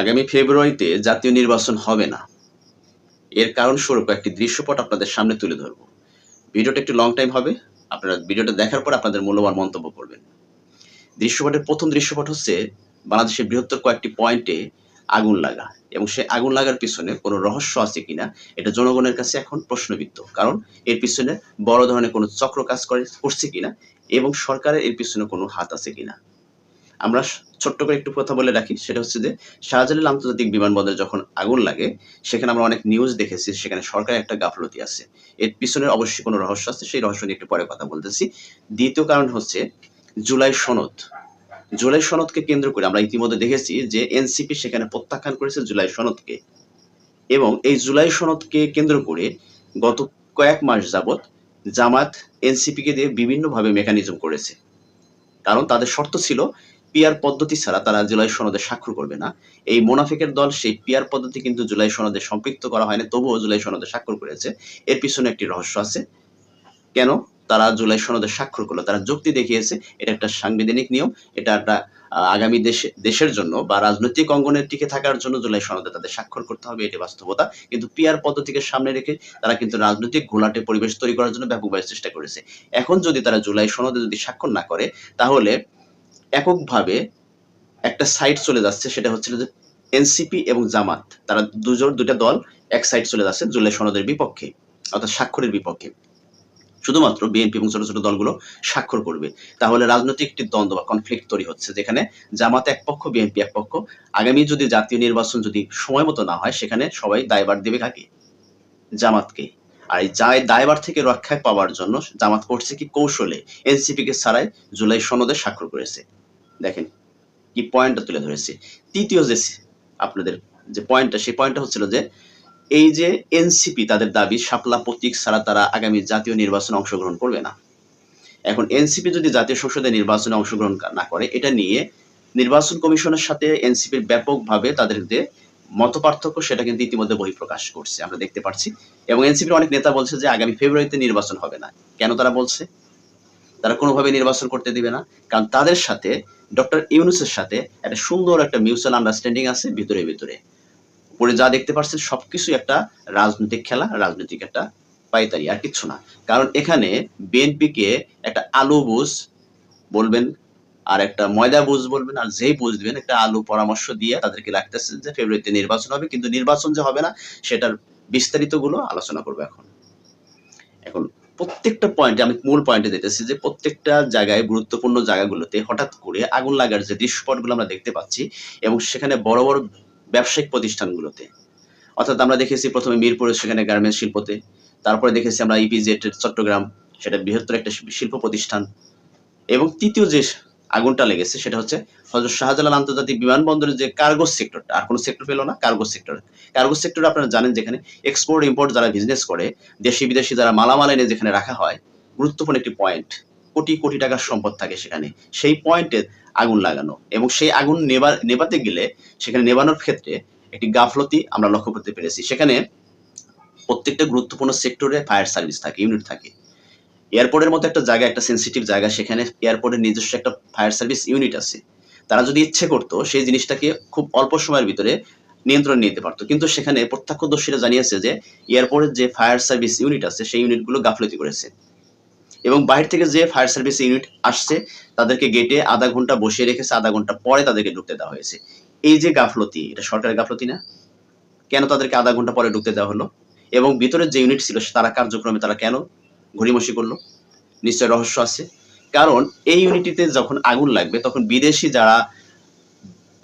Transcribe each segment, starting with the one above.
আগামী ফেব্রুয়ারিতে জাতীয় নির্বাচন হবে না। এর কারণ স্বরূপ একটি দৃশ্যপট আপনাদের সামনে তুলে ধরব। ভিডিওটা একটু লং টাইম হবে। আপনারা ভিডিওটা দেখার পর আপনাদের মূল্যবান মন্তব্য করবেন। দৃশ্যপটের প্রথম দৃশ্যপট হচ্ছে বাংলাদেশের বৃহত্তর কয়েকটি পয়েন্টে আগুন লাগা এবং সে আগুন লাগার পিছনে কোনো রহস্য আছে কিনা, এটা জনগণের কাছে এখন প্রশ্নবিদ্ধ। কারণ এর পিছনে বড় ধরনের কোনো চক্র কাজ করে, করছে কিনা এবং সরকারের এর পিছনে কোনো হাত আছে কিনা। আমরা ছোট্ট করে একটু কথা বলে রাখি। সেটা হচ্ছে যে, শাহজালাল আন্তর্জাতিক বিমানবন্দরে যখন আগুন লাগে, সেখানে আমরা অনেক নিউজ দেখেছি, সেখানে সরকারের একটা গাফলতি আছে। এর পিছনে অবশ্যই কোনো রহস্য আছে, সেই রহস্য নিয়ে একটু পরে কথা বলতেছি। দ্বিতীয় কারণ হচ্ছে জুলাই সনদ। জুলাই সনদকে কেন্দ্র করে আমরা ইতিমধ্যে দেখেছি যে, এনসিপি সেখানে প্রত্যাখ্যান করেছে জুলাই সনদকে। এবং এই জুলাই সনদকে কেন্দ্র করে গত কয়েক মাস যাবৎ জামাত এনসিপিকে দিয়ে বিভিন্নভাবে মেকানিজম করেছে। কারণ তাদের শর্ত ছিল পিয়ার পদ্ধতি ছাড়া তারা জুলাই সনদে স্বাক্ষর করবে না। এই মোনাফিকের দল সেই পিয়ার পদ্ধতি কিন্তু জুলাই সনদে সম্পৃক্ত করা হয়নি, তবুও জুলাই সনদে স্বাক্ষর করেছে। এর পিছনে একটি রহস্য আছে। কেন? তারা জুলাই সনদে স্বাক্ষর করল, তারা যুক্তি দেখিয়েছে, এটা একটা সাংবিধানিক নিয়ম, এটা একটা আগামী দেশে, দেশের জন্য বা রাজনৈতিক অঙ্গনের টিকে থাকার জন্য জুলাই সনদে তাদের স্বাক্ষর করতে হবে, এটি বাস্তবতা। কিন্তু পিয়ার পদ্ধতিকে সামনে রেখে তারা কিন্তু রাজনৈতিক ঘোলাটে পরিবেশ তৈরি করার জন্য ব্যাপকভাবে চেষ্টা করেছে। এখন যদি তারা জুলাই সনদে যদি স্বাক্ষর না করে, তাহলে এককভাবে একটা সাইড চলে যাচ্ছে, সেটা হচ্ছিল যে এনসিপি এবং জামাত, তারা দুজন দুটা দল এক সাইড চলে যাচ্ছে জুলাই সনদের বিপক্ষে, অর্থাৎ স্বাক্ষরের বিপক্ষে। শুধুমাত্র বিএনপি এবং ছোট ছোট দলগুলো স্বাক্ষর করবে। তাহলে রাজনৈতিক একটি দ্বন্দ্ব বা কনফ্লিক্ট তৈরি হচ্ছে, যেখানে জামাত এক পক্ষ বিএনপি এক পক্ষ। আগামী যদি জাতীয় নির্বাচন যদি সময় মতো না হয়, সেখানে সবাই দায়ভার দেবে কাকে? জামাতকে। আর এই যায় দায়ভার থেকে রক্ষায় পাওয়ার জন্য জামাত করছে কি কৌশলে। এনসিপি কে ছাড়াই জুলাই সনদে স্বাক্ষর করেছে। দেখেন কি পয়েন্টটা তুলে ধরেছে। তৃতীয় যে আপনাদের যে পয়েন্টটা সেই পয়েন্টটা হচ্ছিল যে এই যে এনসিপি তাদের দাবি শাপলা প্রতীক ছাড়া তারা আগামী জাতীয় নির্বাচনে অংশগ্রহণ করবে না। এখন এনসিপি যদি জাতীয় সংসদে নির্বাচনে অংশগ্রহণ না করে, এটা নিয়ে নির্বাচন কমিশনের সাথে এনসিপির ব্যাপকভাবে তাদের যে মত পার্থক্য সেটা কিন্তু ইতিমধ্যে বহিঃপ্রকাশ করছে, আমরা দেখতে পাচ্ছি এবং এনসিপির অনেক নেতা বলছে যে আগামী ফেব্রুয়ারিতে নির্বাচন হবে না। কেন তারা বলছে? তারা কোনোভাবে নির্বাচন করতে দিবে না। কারণ তাদের সাথে, ডক্টর ইউনুসের সাথে একটা সুন্দর একটা মিউচুয়াল আন্ডারস্ট্যান্ডিং আছে ভিতরে ভিতরে। উপরে যা দেখতে পাচ্ছেন সবকিছু একটা রাজনৈতিক খেলা, রাজনৈতিক একটা পাইতারি, আর কিচ্ছু না। কারণ এখানে বিএনপিকে একটা আলু বলবেন আর একটা ময়দা বুঝ বলবেন, আর যেই বুঝ দিবেন, একটা আলু পরামর্শ দিয়ে তাদেরকে লাগতেছে যে ফেব্রুয়ারিতে নির্বাচন হবে, কিন্তু নির্বাচন যে হবে না, সেটার বিস্তারিতগুলো আলোচনা করব এখন। এখন প্রত্যেকটা পয়েন্টে আমি মূল পয়েন্টে দিতেছি যে প্রত্যেকটা জায়গায়, গুরুত্বপূর্ণ জায়গাগুলোতে হঠাৎ করে আগুন লাগার যে দৃশ্যপটগুলো আমরা দেখতে পাচ্ছি এবং সেখানে বড় বড় ব্যবসায়িক প্রতিষ্ঠানগুলোতে। অর্থাৎ আমরা দেখেছি প্রথমে মিরপুরে সেখানে গার্মেন্টস শিল্পতে, তারপরে দেখেছি আমরা ইপিজেড চট্টগ্রাম, সেটা বৃহত্তর একটা শিল্প প্রতিষ্ঠান এবং তৃতীয় যে আগুনটা লেগেছে, সেটা হচ্ছে হজরত শাহজালাল আন্তর্জাতিক বিমানবন্দরের যে কার্গো সেক্টরটা আর কোনো সেক্টর পেল না কার্গো সেক্টর কার্গো সেক্টর আপনারা জানেন যেখানে এক্সপোর্ট ইম্পোর্ট যারা বিজনেস করে, দেশি বিদেশি যারা মালামাল এনে যেখানে রাখা হয়, গুরুত্বপূর্ণ একটি পয়েন্ট কোটি কোটি টাকার সম্পদ থাকে সেখানে। সেই পয়েন্টে আগুন লাগানো এবং সেই আগুন নেবার নেবাতে গেলে সেখানে নেবানোর ক্ষেত্রে একটি গাফলতি আমরা লক্ষ্য করতে পেরেছি। সেখানে প্রত্যেকটা গুরুত্বপূর্ণ সেক্টরে ফায়ার সার্ভিস থাকে ইউনিট থাকে। এয়ারপোর্টের মতো একটা জায়গা, একটা সেন্সিটিভ জায়গা, সেখানে এয়ারপোর্টের নিজস্ব একটা ফায়ার সার্ভিস ইউনিট আছে। তারা যদি ইচ্ছে করতো, সেই জিনিসটাকে খুব অল্প সময়ের ভিতরে নিয়ন্ত্রণ নিতে পারতো। কিন্তু সেখানে প্রত্যক্ষদর্শীরা জানিয়েছে যে, এয়ারপোর্টের যে ফায়ার সার্ভিস ইউনিট আছে, সেই ইউনিটগুলো গাফলতি করেছে। এবং বাইরে থেকে যে ফায়ার সার্ভিস ইউনিট আসছে, তাদেরকে গেটে আধা ঘণ্টা বসিয়ে রেখেছে, আধা ঘণ্টা পরে তাদেরকে ঢুকতে দেওয়া হয়েছে। এই যে গাফলতি, এটা সরকারের গাফলতি না? কেন তাদেরকে আধা ঘণ্টা পরে ঢুকতে দেওয়া হলো? এবং ভিতরের যে ইউনিট ছিল, তারা কার্যক্রমে তারা কেন ঘড়িমসি করল। নিশ্চয় রহস্য আছে। কারণ এই ইউনিটিতে যখন আগুন লাগবে, তখন বিদেশি যারা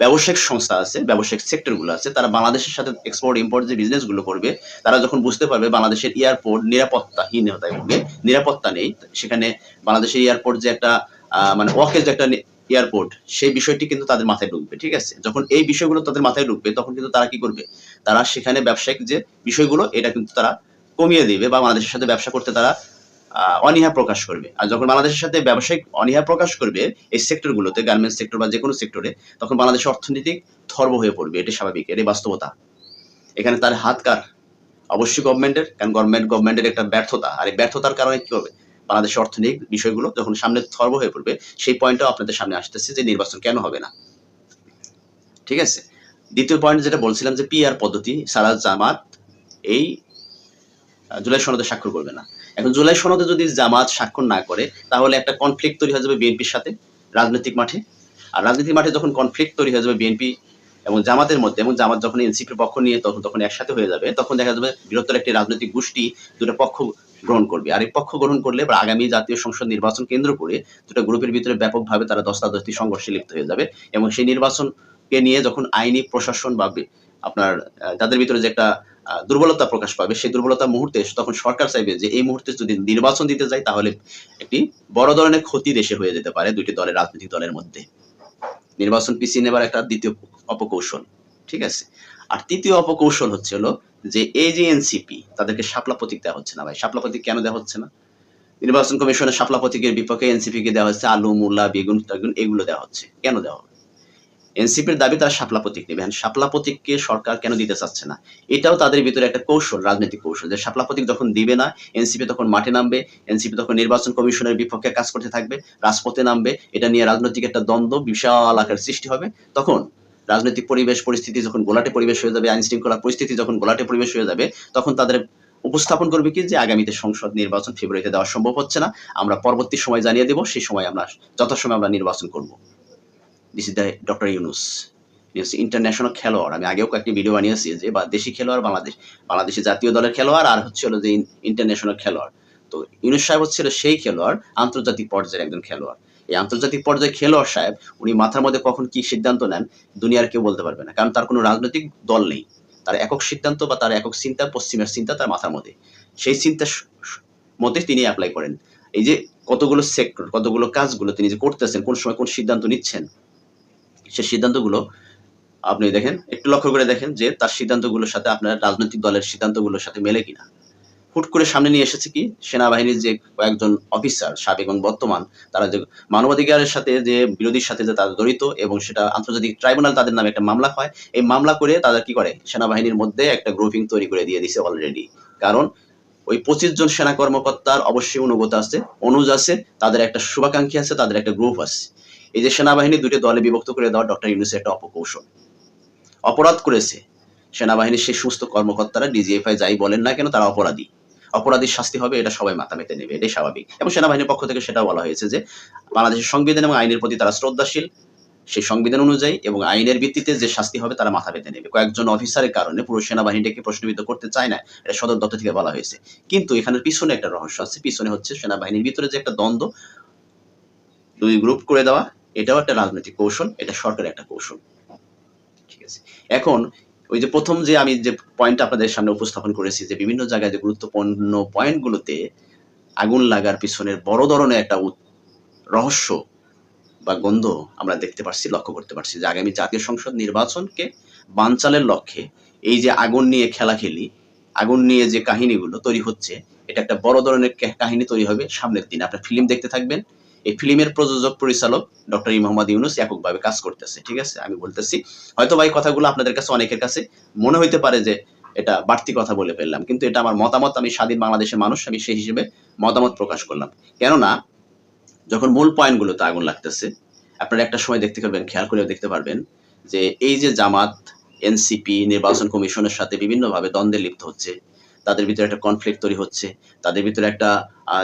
ব্যবসায়িক সংস্থা আছে, ব্যবসায়িক সেক্টরগুলো আছে, তারা বাংলাদেশের সাথে এক্সপোর্ট ইম্পোর্ট যে বিজনেসগুলো করবে, তারা যখন বুঝতে পারবে বাংলাদেশের এয়ারপোর্ট নিরাপত্তাহীন হতে হবে, নিরাপত্তা নেই, সেখানে বাংলাদেশের এয়ারপোর্ট যে একটা মানে ওয়াকেজ যে একটা এয়ারপোর্ট সেই বিষয়টি কিন্তু তাদের মাথায় ঢুকবে, ঠিক আছে? যখন এই বিষয়গুলো তাদের মাথায় ঢুকবে, তখন কিন্তু তারা কি করবে? তারা সেখানে ব্যবসায়িক যে বিষয়গুলো, এটা কিন্তু তারা কমিয়ে দিবে বা বাংলাদেশের সাথে ব্যবসা করতে তারা অনীহা প্রকাশ করবে। আর যখন বাংলাদেশের সাথে ব্যবসায়িক অনীহা প্রকাশ করবে, এই সেক্টরগুলোতে গার্মেন্টস সেক্টর বা যে কোনো সেক্টরে তখন বাংলাদেশের অর্থনৈতিক থর্ব হয়ে পড়বে। এটি স্বাভাবিক, এটাই বাস্তবতা। এখানে তার হাত কার? অবশ্যই গভর্নমেন্টের কারণ গভর্নমেন্ট গভর্নমেন্টের একটা ব্যর্থতা। আর এই ব্যর্থতার কারণে কি হবে? বাংলাদেশের অর্থনৈতিক বিষয়গুলো যখন সামনে থর্ব হয়ে পড়বে, সেই পয়েন্টটাও আপনাদের সামনে আসতেছে যে নির্বাচন কেন হবে না। ঠিক আছে? দ্বিতীয় পয়েন্ট যেটা বলছিলাম যে পিআর পদ্ধতি সারা জামাত এই জুলাই সনদে স্বাক্ষর করবে না। এখন জুলাই সনদে যদি জামাত স্বাক্ষর না করে, তাহলে একটা কনফ্লিক্ট তৈরি হয়ে যাবে বিএনপির সাথে, রাজনৈতিক মাঠে। আর রাজনৈতিক মাঠে যখন কনফ্লিক্ট তৈরি হয়ে যাবে বিএনপি এবং জামাতের মধ্যে, এবং জামাত যখন এনসিপির পক্ষ নিয়ে তখন তখন একসাথে হয়ে যাবে, তখন দেখা যাবে বৃহত্তর একটি রাজনৈতিক গোষ্ঠী দুটো পক্ষ গ্রহণ করবে। আর এই পক্ষ গ্রহণ করলে বা আগামী জাতীয় সংসদ নির্বাচন কেন্দ্র করে দুটো গ্রুপের ভিতরে ব্যাপকভাবে তারা দস্তাদস্তি সংঘর্ষে লিপ্ত হয়ে যাবে। এবং সেই নির্বাচনকে নিয়ে যখন আইনি প্রশাসন বা আপনার তাদের ভিতরে যে একটা দুর্বলতা প্রকাশ পাবে। সেই দুর্বলতার মুহূর্তে তখন সরকার চাইবে যে, এই মুহূর্তে যদি নির্বাচন দিতে যায়, তাহলে একটি বড় ধরনের ক্ষতি দেশে হয়ে যেতে পারে দুইটি দলের, রাজনৈতিক দলের মধ্যে। নির্বাচন পিছিয়ে নেবার একটা দ্বিতীয় অপকৌশল, ঠিক আছে? আর তৃতীয় অপকৌশল হচ্ছে হলো যে, এই যে এনসিপি তাদেরকে শাপলা প্রতীক দেওয়া হচ্ছে না ভাই। শাপলা প্রতীক কেন দেওয়া হচ্ছে না? নির্বাচন কমিশনের শাপলা প্রতীকের বিপক্ষে এনসিপি কে দেওয়া হচ্ছে আলু, মূলা, বেগুন এগুলো দেওয়া হচ্ছে। কেন দেওয়া এনসিপির দাবি তারা শাপলা প্রতীক নেবে। শাপলা প্রতীককে সরকার কেন দিতে চাচ্ছে না? এটাও তাদের ভিতরে একটা কৌশল, রাজনৈতিক কৌশল যে শাপলা প্রতীক যখন দিবে না, এনসিপি তখন মাঠে নামবে, এনসিপি তখন নির্বাচন কমিশনের বিপক্ষে কাজ করতে থাকবে, রাজপথে নামবে, এটা নিয়ে রাজনৈতিক একটা দ্বন্দ্ব বিশাল আকার সৃষ্টি হবে। তখন রাজনৈতিক পরিবেশ পরিস্থিতি যখন গোলাটে পরিবেশ হয়ে যাবে আইন শৃঙ্খলা পরিস্থিতি যখন গোলাটে পরিবেশ হয়ে যাবে, তখন তাদের উপস্থাপন করবে কি যে আগামীতে সংসদ নির্বাচন ফেব্রুয়ারিতে দেওয়া সম্ভব হচ্ছে না। আমরা পরবর্তী সময় জানিয়ে দেব, সেই সময় আমরা, যথাসময় আমরা নির্বাচন করব। This is the doctor Yunus international খেলোয়াড়। আমি আগেও কয়েকটি ভিডিও বানিয়েছি যে, বা দেশি খেলোয়াড় বাংলাদেশ বাংলাদেশের জাতীয় দলের খেলোয়াড় আর হচ্ছে হলো যে ইন্টারন্যাশনাল খেলোয়াড়। তো ইউনুস সাহেব হচ্ছে সেই খেলোয়াড়, আন্তর্জাতিক পর্যায়ের একজন খেলোয়াড়। এই আন্তর্জাতিক পর্যায়ে খেলোয়াড় সাহেব, উনি মাথার মধ্যে কখন কি সিদ্ধান্ত নেন, দুনিয়ার কেউ বলতে পারবে না। কারণ তার কোনো রাজনৈতিক দল নেই। তার একক সিদ্ধান্ত বা তার একক চিন্তা, পশ্চিমের চিন্তা তার মাথার মধ্যে। সেই চিন্তার মতে তিনি অ্যাপ্লাই করেন। এই যে কতগুলো সেক্টর কতগুলো কাজগুলো তিনি যে করতেছেন, কোন সময় কোন সিদ্ধান্ত নিচ্ছেন সে সিদ্ধান্তগুলো আপনি দেখেন, একটু লক্ষ্য করে দেখেন যে তার সিদ্ধান্তগুলোর সাথে আপনার রাজনৈতিক দলের সিদ্ধান্তগুলোর সাথে মেলে কিনা। হুট করে সামনে নিয়ে এসেছে কি, সেনাবাহিনীর যে কয়েকজন অফিসার সাবেক এবং বর্তমান, তারা যে মানবাধিকারের সাথে যে বিরোধীর সাথে যে তারা জড়িত এবং সেটা আন্তর্জাতিক ট্রাইব্যুনাল তাদের নামে একটা মামলা হয়, এই মামলা করে তারা কি করে, সেনাবাহিনীর মধ্যে একটা গ্রুপিং তৈরি করে দিয়ে দিছে অলরেডি কারণ ওই পঁচিশ জন সেনা কর্মকর্তার অবশ্যই অনুগত আছে, অনুজ আছে, তাদের একটা শুভাকাঙ্ক্ষী আছে, তাদের একটা গ্রুপ আছে। এই যে সেনাবাহিনী দুটো দলে বিভক্ত করে দেওয়া ডক্টর ইউনুসের একটা অপকৌশল। অপরাধ করেছে। সেনাবাহিনীর সেই সমস্ত কর্মকর্তারা, ডিজিএফআই যাই বলেন না কেন, তারা অপরাধী। অপরাধীর শাস্তি হবে, এটা সবাই মাথা মেতে নেবে, এটাই স্বাভাবিক। এবং সেনাবাহিনীর পক্ষ থেকে সেটা বলা হয়েছে যে, বাংলাদেশের সংবিধান এবং আইনের প্রতি তারা শ্রদ্ধাশীল। সেই সংবিধান অনুযায়ী এবং আইনের ভিত্তিতে যে শাস্তি হবে, তারা মাথা পেতে নেবে। কয়েকজন অফিসারের কারণে পুরো সেনাবাহিনীটাকে প্রশ্নবিদ্ধ করতে চায় না, এটা সদর দপ্তর থেকে বলা হয়েছে। কিন্তু এখানে পিছনে একটা রহস্য আছে। পিছনে হচ্ছে সেনাবাহিনীর ভিতরে যে একটা দ্বন্দ্ব, দুই গ্রুপ করে দেওয়া। এটাও একটা রাজনৈতিক কৌশল, এটা সরকারের একটা কৌশল। ঠিক আছে। এখন ওই যে প্রথম যে আমি যে পয়েন্ট আপনাদের সামনে উপস্থাপন করেছি যে বিভিন্ন জায়গায় যে গুরুত্বপূর্ণ পয়েন্টগুলোতে আগুন লাগার পিছনের বড় ধরনের একটা রহস্য বা গন্ধ আমরা দেখতে পারছি, লক্ষ্য করতে পারছি যে আগামী জাতীয় সংসদ নির্বাচনকে বানচালের লক্ষ্যে এই যে আগুন নিয়ে খেলাখেলি, আগুন নিয়ে যে কাহিনীগুলো তৈরি হচ্ছে, এটা একটা বড় ধরনের কাহিনী তৈরি হবে সামনের দিন। আপনার ফিল্ম দেখতে থাকবেন এই ফিল্মের প্রযোজক, পরিচালক ডক্টর ই ইউনুস এককভাবে কাজ করতেছে, ঠিক আছে? আমি বলতেছি, হয়তো ভাই কথাগুলো আপনাদের কাছে অনেকের কাছে মনে হইতে পারে যে এটা বাড়তি কথা বলে ফেললাম, কিন্তু এটা আমার মতামত, আমি স্বাধীন বাংলাদেশের মানুষ, আমি সেই হিসেবে মতামত প্রকাশ করলাম। কেননা, যখন মূল পয়েন্টগুলোতে আগুন লাগতেছে, আপনারা একটা সময় দেখতে পারবেন, খেয়াল করে দেখতে পারবেন যে এই যে জামাত, এনসিপি, নির্বাচন কমিশনের সাথে বিভিন্নভাবে দ্বন্দ্বে লিপ্ত হচ্ছে তাদের ভিতরে একটা কনফ্লিক্ট তৈরি হচ্ছে, তাদের ভিতরে একটা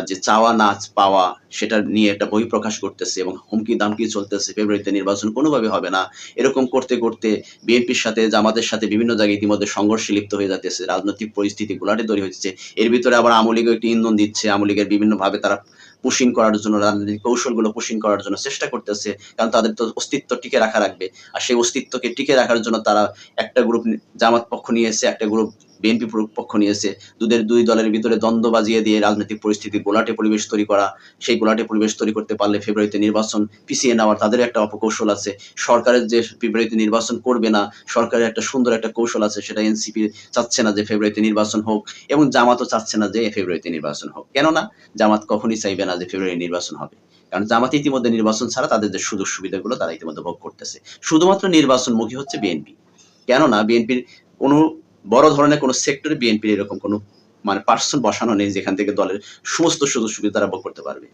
যে চাওয়া না পাওয়া সেটা নিয়ে একটা বই প্রকাশ করতেছে এবং হুমকি দামকি চলতেছে, ফেব্রুয়ারিতে নির্বাচন কোনোভাবে হবে না। এরকম করতে করতে বিএনপির সাথে, জামাতের সাথে বিভিন্ন জায়গায় ইতিমধ্যে সংঘর্ষে লিপ্ত হয়ে যাচ্ছে, রাজনৈতিক পরিস্থিতি গোলাটে তৈরি হচ্ছে। এর ভিতরে আবার আওয়ামী লীগও একটি ইন্ধন দিচ্ছে, আওয়ামী লীগের বিভিন্নভাবে তারা পুশিং করার জন্য, রাজনৈতিক কৌশলগুলো পুশিং করার জন্য চেষ্টা করতেছে, কারণ তাদের তো অস্তিত্ব টিকে রাখা রাখবে। আর সেই অস্তিত্বকে টিকে রাখার জন্য তারা একটা গ্রুপ জামাত পক্ষ নিয়েছে একটা গ্রুপ বিএনপি পক্ষ নিয়েছে দুদের দুই দলের ভিতরে দ্বন্দ্ব বাজিয়ে দিয়ে রাজনৈতিক পরিস্থিতি, গোলাটে পরিবেশ তৈরি করা, সেই গোলাটে পরিবেশ তৈরি করতে পারলে ফেব্রুয়ারিতে নির্বাচন পিছিয়ে নেওয়ার তাদের একটা অপকৌশল আছে। সরকারের যে ফেব্রুয়ারিতে নির্বাচন করবে না, সরকারের একটা সুন্দর একটা কৌশল আছে, সেটা এনসিপি চাচ্ছে না যে ফেব্রুয়ারিতে নির্বাচন হোক, এবং জামাতও চাচ্ছে না যে ফেব্রুয়ারিতে নির্বাচন হোক। কেননা জামাত কখনই চাইবে না যে ফেব্রুয়ারি নির্বাচন হবে। কারণ জামাত ইতিমধ্যে নির্বাচন ছাড়া তাদের যে সুযোগ সুবিধাগুলো তারা ইতিমধ্যে ভোগ করতেছে। শুধুমাত্র নির্বাচনমুখী হচ্ছে বিএনপি। কেননা বিএনপির কোনো বড় ধরনের কোনো সেক্টরে বিএনপির এরকম কোনো মানে পার্সন বসানো নেই যেখান থেকে দলের সমস্ত সুযোগ সুবিধা তারা ভোগ করতে পারবে।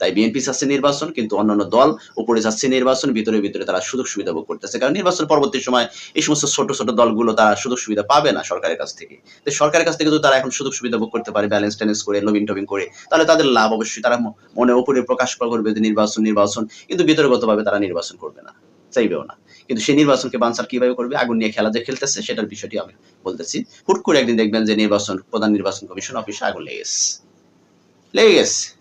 তাই বিএনপি চাচ্ছে নির্বাচন, কিন্তু অন্যান্য দল উপরে যাচ্ছে নির্বাচন, ভিতরে ভিতরে তারা সুযোগ সুবিধা ভোগ করতেছে। কারণ নির্বাচন পরবর্তী সময় এই সমস্ত ছোট ছোট দলগুলো তারা সুযোগ সুবিধা পাবে না সরকারের কাছ থেকে। তো সরকারের কাছ থেকে যদি তারা এখন সুযোগ সুবিধা ভোগ করতে পারে ব্যালেন্স ট্যালেন্স করে লবিং টবিং করে, তাহলে তাদের লাভ অবশ্যই তারা মনে উপরে প্রকাশ করবে যে নির্বাচন নির্বাচন, কিন্তু ভিতরগতভাবে তারা নির্বাচন করবে না। চাইবেও না। কিন্তু সেই নির্বাচনকে বানসার কীভাবে করবে, আগুন নিয়ে খেলা যে খেলতেছে, সেটার বিষয়টি আমি বলতেছি। হুট করে একদিন দেখবেন যে নির্বাচন, প্রধান নির্বাচন কমিশন অফিসে আগুন লেগে গেছে। লেগে গেছে।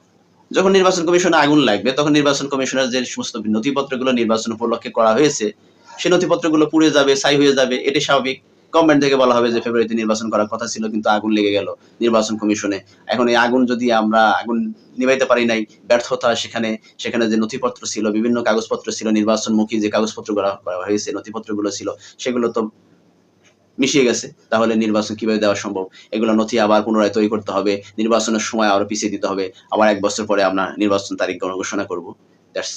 যখন নির্বাচন কমিশনে আগুন লাগবে, তখন নির্বাচন কমিশনের যে সমস্ত নথিপত্রগুলো নির্বাচন উপলক্ষে করা হয়েছে সেই নথিপত্রগুলো পুড়ে যাবে, ছাই হয়ে যাবে এটি স্বাভাবিক। গভর্নমেন্ট থেকে বলা হবে যে ফেব্রুয়ারিতে নির্বাচন করার কথা ছিল, কিন্তু আগুন লেগে গেল নির্বাচন কমিশনে। এখন এই আগুন যদি আমরা আগুন নিভাইতে পারি নাই, ব্যর্থতা সেখানে সেখানে যে নথিপত্র ছিল, বিভিন্ন কাগজপত্র ছিল, নির্বাচনমুখী যে কাগজপত্র করা হয়েছে, নথিপত্রগুলো ছিল, সেগুলো তো মিশিয়ে গেছে, তাহলে নির্বাচন কীভাবে দেওয়া সম্ভব? এগুলো নথি আবার পুনরায় তৈরি করতে হবে, নির্বাচনের সময় আরও পিছিয়ে দিতে হবে। আবার এক বছর পরে আমরা নির্বাচন তারিখ ঘোষণা করব। দ্যাটস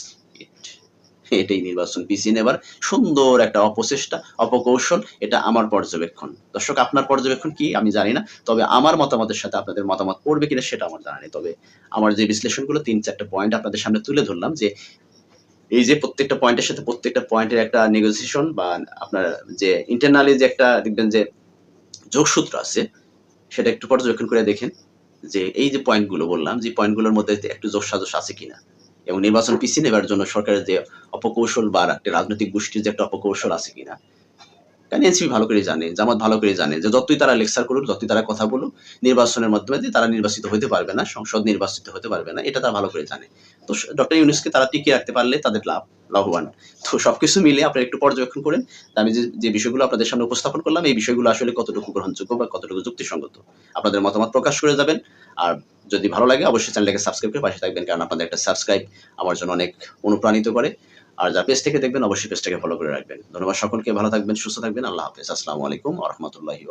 এটাই নির্বাচন পিছিয়ে নেবার সুন্দর একটা অপচেষ্টা, অপকৌশল, এটা আমার পর্যবেক্ষণ। দর্শক, আপনার পর্যবেক্ষণ কি? আমি জানি না। তবে আমার মতামতের সাথে আপনাদের মতামত পড়বে কিনা সেটা আমার জানা নেই। তবে আমার যে বিশ্লেষণগুলো, তিন চারটা পয়েন্ট আপনাদের সামনে তুলে ধরলাম যে এই যে প্রত্যেকটা পয়েন্টের সাথে প্রত্যেকটা পয়েন্টের একটা নেগোসিয়েশন বা আপনার যে ইন্টারনালি যে একটা দেখবেন যে যোগসূত্র আছে, সেটা একটু পর্যবেক্ষণ করে দেখেন যে এই যে পয়েন্টগুলো বললাম, যে পয়েন্টগুলোর মধ্যে একটু যোগ সাজস আছে কিনা। এবং নির্বাচন পিছিয়ে নেবার জন্য সরকারের যে অপকৌশল বা একটা রাজনৈতিক গোষ্ঠীর যে একটা অপকৌশল আছে কিনা। কারণ এনসিপি ভালো করে জানে, জামাত ভালো করে জানে যে যতই তারা লেকচার করুক, যতই তারা কথা বলুক, নির্বাচনের মাধ্যমে যে তারা নির্বাচিত হতে পারবে না, সংসদ নির্বাচিত হতে পারবে না, এটা তারা ভালো করে জানে। তো ডক্টর ইউনুসকে তারা টিকিয়ে রাখতে পারলে তাদের লাভ, লাভবান। তো সবকিছু মিলে আপনারা একটু পর্যবেক্ষণ করেন আমি যে যে বিষয়গুলো আপনাদের সামনে উপস্থাপন করলাম, এই বিষয়গুলো আসলে কতটুকু গ্রহণযোগ্য বা কতটুকু যুক্তিসঙ্গত। আপনাদের মতামত প্রকাশ করে যাবেন। আর যদি ভালো লাগে, অবশ্যই চ্যানেলটাকে সাবস্ক্রাইব করে পাশে থাকবেন, কারণ আপনাদের একটা সাবস্ক্রাইব আমার জন্য অনেক অনুপ্রাণিত করে। আর যা পেজ থেকে দেখবেন, অবশ্যই পেজটাকে ফলো করে রাখবেন। ধন্যবাদ সকলকে, ভালো থাকবেন, সুস্থ থাকবেন। আল্লাহ হাফেজ। আসসালামু আলাইকুম আ রহমতুল্লাহি